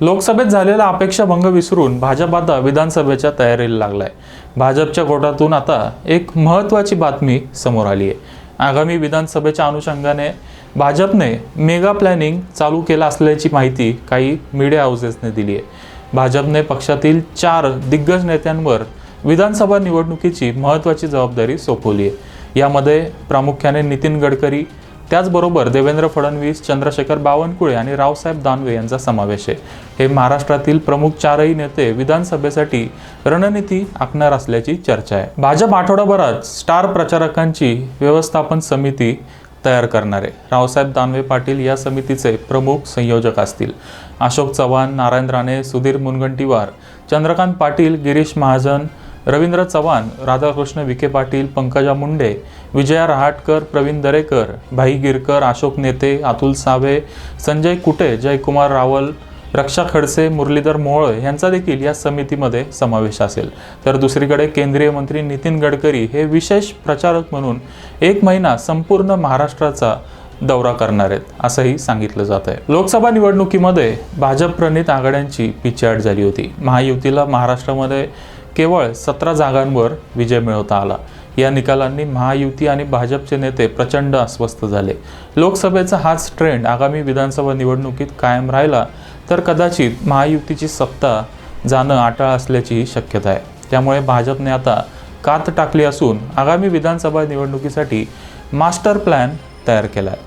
लोकसभेत झालेला अपेक्षाभंग विसरून भाजप आता विधानसभेच्या तयारीला लागलाय. भाजपच्या गोटातून आता एक महत्त्वाची बातमी समोर आली आहे आगामी विधानसभेच्या अनुषंगाने भाजपने मेगा प्लॅनिंग चालू केलं असल्याची माहिती काही मीडिया हाऊसेसने दिली आहे भाजपने पक्षातील चार दिग्गज नेत्यांवर विधानसभा निवडणुकीची महत्त्वाची जबाबदारी सोपवली आहे यामध्ये प्रामुख्याने नितीन गडकरी त्याचबरोबर देवेंद्र फडणवीस चंद्रशेखर बावनकुळे आणि रावसाहेब दानवे यांचा समावेश आहे. हे महाराष्ट्रातील प्रमुख चारही नेते विधानसभेसाठी रणनीती आखणार असल्याची चर्चा आहे. भाजप आठवडाभरात स्टार प्रचारकांची व्यवस्थापन समिती तयार करणार आहे. रावसाहेब दानवे पाटील या समितीचे प्रमुख संयोजक असतील. अशोक चव्हाण नारायण राणे सुधीर मुनगंटीवार चंद्रकांत पाटील गिरीश महाजन रवींद्र चव्हाण राधाकृष्ण विखे पाटील पंकजा मुंडे विजया रहाटकर प्रवीण दरेकर भाई गिरकर अशोक नेते अतुल सावे संजय कुटे जयकुमार रावल रक्षा खडसे मुरलीधर मोहोळ यांचा देखील या समितीमध्ये समावेश असेल. तर दुसरीकडे केंद्रीय मंत्री नितीन गडकरी हे विशेष प्रचारक म्हणून एक महिना संपूर्ण महाराष्ट्राचा दौरा करणार आहेत असंही सांगितलं जात आहे. लोकसभा निवडणुकीमध्ये भाजप प्रणित आघाड्यांची पिछेहाट झाली होती. महायुतीला महाराष्ट्रामध्ये केवळ सतरा जागांवर विजय मिळवता आला. या निकालांनी महायुती आणि भाजपचे नेते प्रचंड अस्वस्थ झाले. लोकसभेचा हाच ट्रेंड आगामी विधानसभा निवडणुकीत कायम राहिला तर कदाचित महायुतीची सत्ता जाणं अटाळ असल्याचीही शक्यता आहे. त्यामुळे भाजपने आता कात टाकली असून आगामी विधानसभा निवडणुकीसाठी मास्टर प्लॅन तयार केला आहे